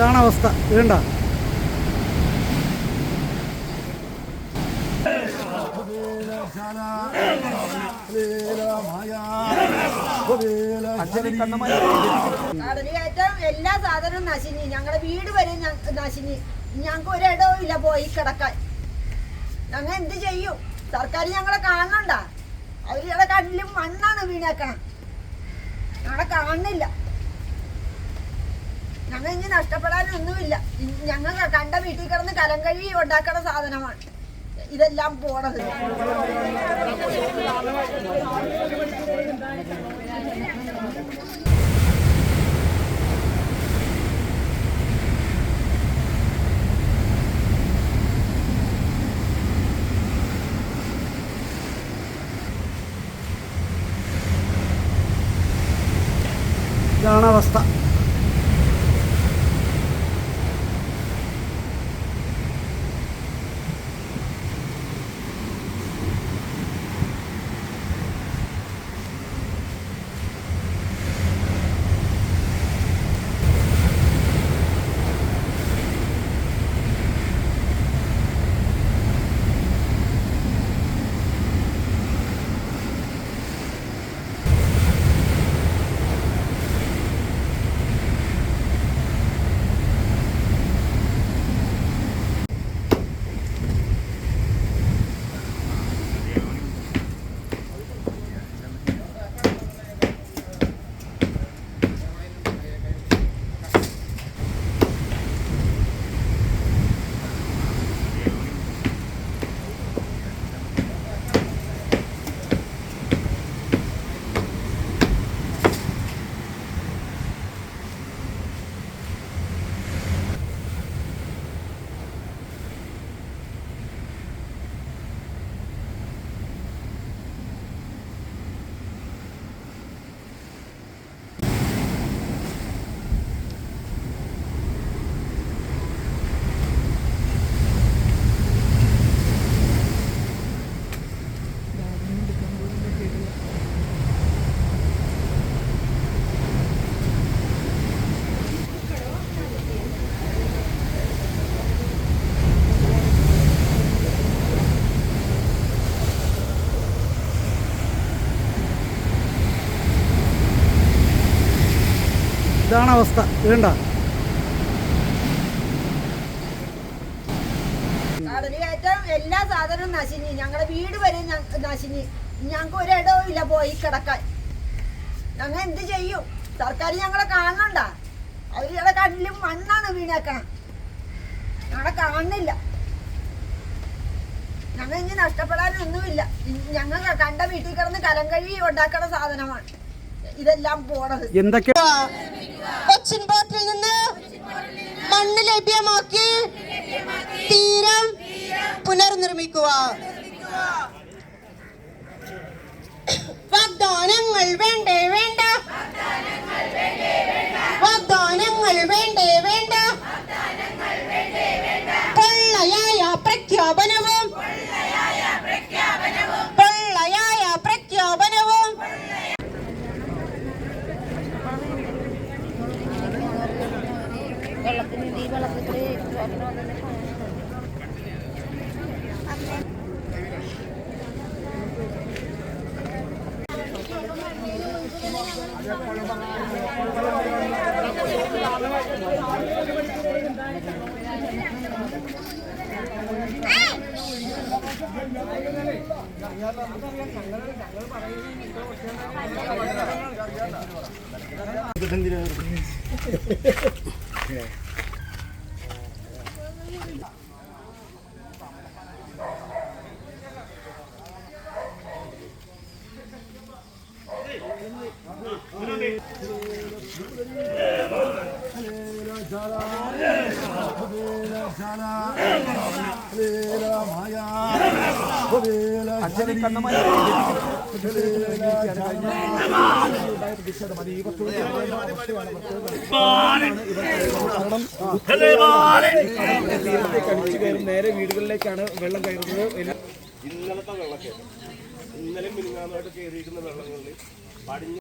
ഇതാണ് അവസ്ഥ. വേണ്ട കടലിയേറ്റം എല്ലാ സാധനവും നശിഞ്ഞു. ഞങ്ങളുടെ വീട് വരെ നശിഞ്ഞു. നശിനി ഞങ്ങൾക്ക് ഒരിടവും ഇല്ല പോയി കിടക്കാൻ. ഞങ്ങൾ എന്ത് ചെയ്യും? സർക്കാർ ഞങ്ങളെ കാണണ്ട അവരുടെ കണ്ണിലും മണ്ണാണ് വീണേക്കണം. ഞങ്ങളെ കാണുന്നില്ല. ഞങ്ങൾ ഇനി നഷ്ടപ്പെടാനൊന്നുമില്ല ഞങ്ങൾ കണ്ട വീട്ടിൽ കിടന്ന് കലം കഴുകി ഉണ്ടാക്കണ സാധനമാണ്. ഇതെല്ലാം പോണത്. ഇതാണ് അവസ്ഥ. ഇതാണ് അവസ്ഥ. വേണ്ട. എല്ലാ സാധനവും നശിഞ്ഞ് ഞങ്ങളുടെ വീട് വരെ നശിഞ്ഞ് ഞങ്ങൾക്ക് ഒരിടവും ഇല്ല പോയി കിടക്കാൻ. ഞങ്ങൾ എന്ത് ചെയ്യും? സർക്കാർ ഞങ്ങളെ കാണണ്ട. അവരുടെ കണ്ണിലും മണ്ണാണ് വീണേക്കണം. ഞങ്ങളെ കാണുന്നില്ല. ഞങ്ങൾ ഇനി നഷ്ടപ്പെടാനൊന്നുമില്ല. ഞങ്ങൾ കണ്ട വീട്ടിൽ കിടന്ന് കലം കഴുകി ഉണ്ടാക്കണ സാധനമാണ്. ഇതെല്ലാം പോണത് എന്തൊക്കെ കൊച്ചിൻ പോർട്ടിൽ നിന്ന് മണ്ണ് ലഭ്യമാക്കി തീരം പുനർനിർമ്മിക്കുക. വാഗ്ദാനങ്ങൾ വേണ്ടേ വേണ്ട? വാഗ്ദാനങ്ങൾ വേണ്ടേ വേണ്ട? ഞങ്ങൾ പറയുന്നത് തീരത്തേക്ക് അടിച്ചു കയറും നേരെ വീടുകളിലേക്കാണ് വെള്ളം കയറുന്നത് ഇന്നലത്തെ വെള്ളക്കേറ്റം. ഇന്നലെ മിനിങ്ങാന്നായിട്ട് കയറിയിരിക്കുന്ന വെള്ളങ്ങളിൽ പടിഞ്ഞ്